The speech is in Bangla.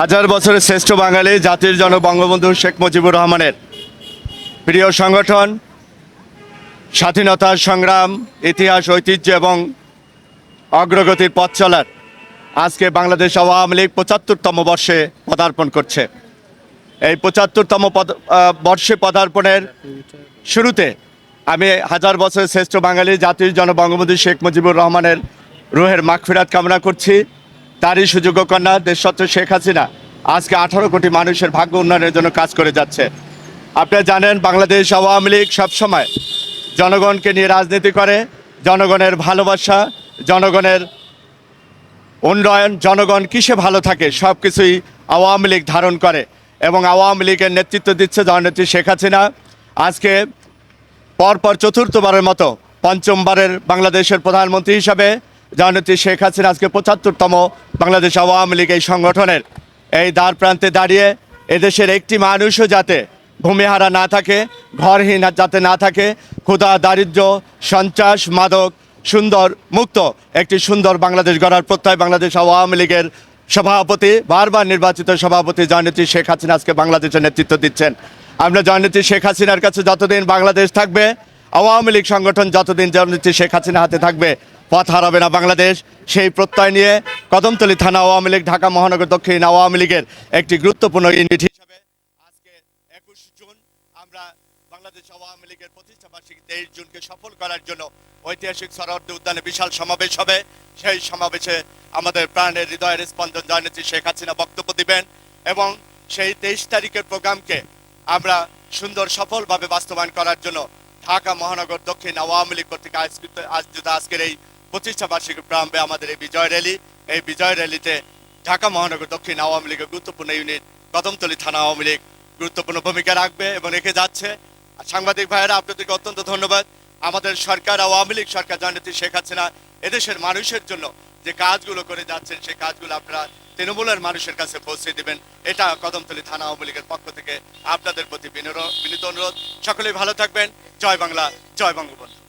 হাজার বছরের শ্রেষ্ঠ বাঙালি জাতির জনক বঙ্গবন্ধু শেখ মুজিবুর রহমানের। প্রিয় সংগঠন, স্বাধীনতা সংগ্রাম, ইতিহাস, ঐতিহ্য এবং অগ্রগতির পথ চলার আজকে বাংলাদেশ আওয়ামী লীগ পঁচাত্তরতম বর্ষে পদার্পণ করছে। এই পঁচাত্তরতম বর্ষে পদার্পণের শুরুতে আমি হাজার বছরের শ্রেষ্ঠ বাঙালি জাতির জন বঙ্গবন্ধু শেখ মুজিবুর রহমানের রুহের মাগফিরাত কামনা করছি। তারই সুযোগ্য কন্যা দেশত্ব শেখ হাসিনা আজকে আঠারো কোটি মানুষের ভাগ্য উন্নয়নের জন্য কাজ করে যাচ্ছে। আপনারা জানেন, বাংলাদেশ আওয়ামী লীগ সবসময় জনগণকে নিয়ে রাজনীতি করে, জনগণের ভালোবাসা, জনগণের উন্নয়ন, জনগণ কিসে ভালো থাকে সব কিছুই আওয়ামী লীগ ধারণ করে এবং আওয়ামী লীগের নেতৃত্ব দিচ্ছে জননেত্রী শেখ হাসিনা। আজকে পরপর চতুর্থবারের মতো পঞ্চমবারের বাংলাদেশের প্রধানমন্ত্রী হিসাবে জননেত্রী শেখ হাসিনা আজকে পঁচাত্তরতম বাংলাদেশ আওয়ামী লীগ এই সংগঠনের এই দ্বার প্রান্তে দাঁড়িয়ে এদেশের একটি মানুষও যাতে ভূমিহারা না থাকে, ঘরহীন যাতে না থাকে, ক্ষুধা, দারিদ্র্য, সন্ত্রাস, মাদক, সুন্দর মুক্ত একটি সুন্দর বাংলাদেশ গড়ার প্রত্যয় বাংলাদেশ আওয়ামী লীগের সভাপতি, বারবার নির্বাচিত সভাপতি জয়নেত্রী শেখ হাসিনা আজকে বাংলাদেশের নেতৃত্ব দিচ্ছেন। আমরা জয়নেত্রী শেখ হাসিনার কাছে যতদিন বাংলাদেশ থাকবে, আওয়ামী লীগ সংগঠন যতদিন জয়নেত্রী শেখ হাসিনা হাতে থাকবে পথ হারাবে না বাংলাদেশ। সেই প্রত্যয় নিয়ে কদমতলী থানা আওয়ামী লীগ, ঢাকা মহানগর দক্ষিণ আওয়ামী লীগের একটি গুরুত্বপূর্ণ ইউনিট হিসাবে আজকে একুশ জুন আমরা বাংলাদেশ আওয়ামী লীগের প্রতিষ্ঠা বার্ষিকী তেইশ জুনকে সফল করার জন্য ঐতিহাসিক সরহদ্দি উদ্যানে বিশাল সমাবেশ হবে। সেই সমাবেশে আমাদের প্রাণের হৃদয়ের স্পন্দন জয়নেত্রী শেখ হাসিনা বক্তব্য দিবেন এবং সেই তেইশ তারিখের প্রোগ্রামকে আমরা সুন্দর সফলভাবে বাস্তবায়ন করার জন্য ঢাকা মহানগর দক্ষিণ আওয়ামী লীগ কর্তৃক আয়োজিত আজকের এই প্রতিষ্ঠা বার্ষিকী প্রারম্ভে আমাদের এই বিজয় র্যালি। এই বিজয় র্যালিতে ঢাকা মহানগর দক্ষিণ আওয়ামী লীগের গুরুত্বপূর্ণ ইউনিট কদমতলী থানা আওয়ামী লীগ গুরুত্বপূর্ণ ভূমিকা রাখবে এবং রেখে যাচ্ছে। সাংবাদিক ভাইয়েরা, আপনাদেরকে অত্যন্ত ধন্যবাদ। আমাদের সরকার আওয়ামী লীগ সরকার জননেত্রী শেখ হাসিনা এদেশের মানুষের জন্য যে কাজগুলো করে যাচ্ছেন, সেই কাজগুলো আপনারা তৃণমূলের মানুষের কাছে পৌঁছে দিবেন। এটা কদমতলী থানা আওয়ামী লীগের পক্ষ থেকে আপনাদের প্রতি বিনীত অনুরোধ। সকলেই ভালো থাকবেন। জয় বাংলা, জয় বঙ্গবন্ধু।